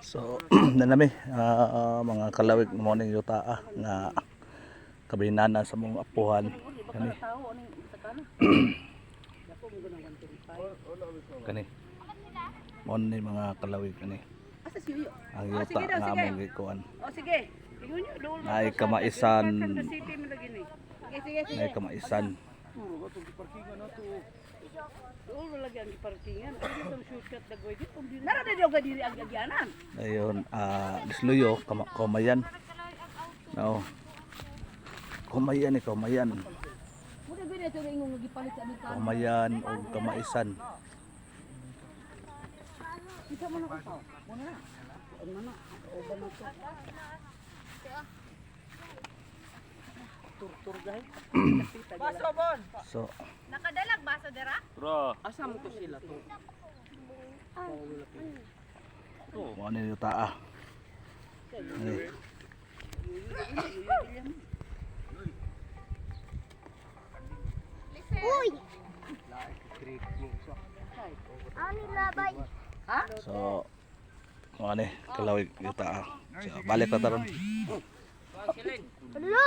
So, nanami ah, mga kalawig morning yuta ah, nga kabinana sa mong apuhan kani. kani. Mo ni mga kalawig kani. Ang Oh, yuta daw, nga among gikuan. O sige. Tingnan nyo. Doon mo Ay pa sa- kamaisan. Sige, sige, sige. Nay kamaisan. Doon mo lagi ang parkingan. Ano itong shortcut na goy dito? Nara na daw diri ang gagyanan. Ayun, ah disluyo kumayan. No. Kumayan ni kumayan. Ito ka. Kumayan o kamaisan. Kita mo na ko tao. Muna na. Ano na? O ba na to? Tur-tur guys. Baso bon. So, Nakadalag baso dira? Asa mo ko sila to? mo ni yuta ah. Ani. Uy! Ano labay? So, mo ni kalawig yuta ah. So, balik na taron. Hello!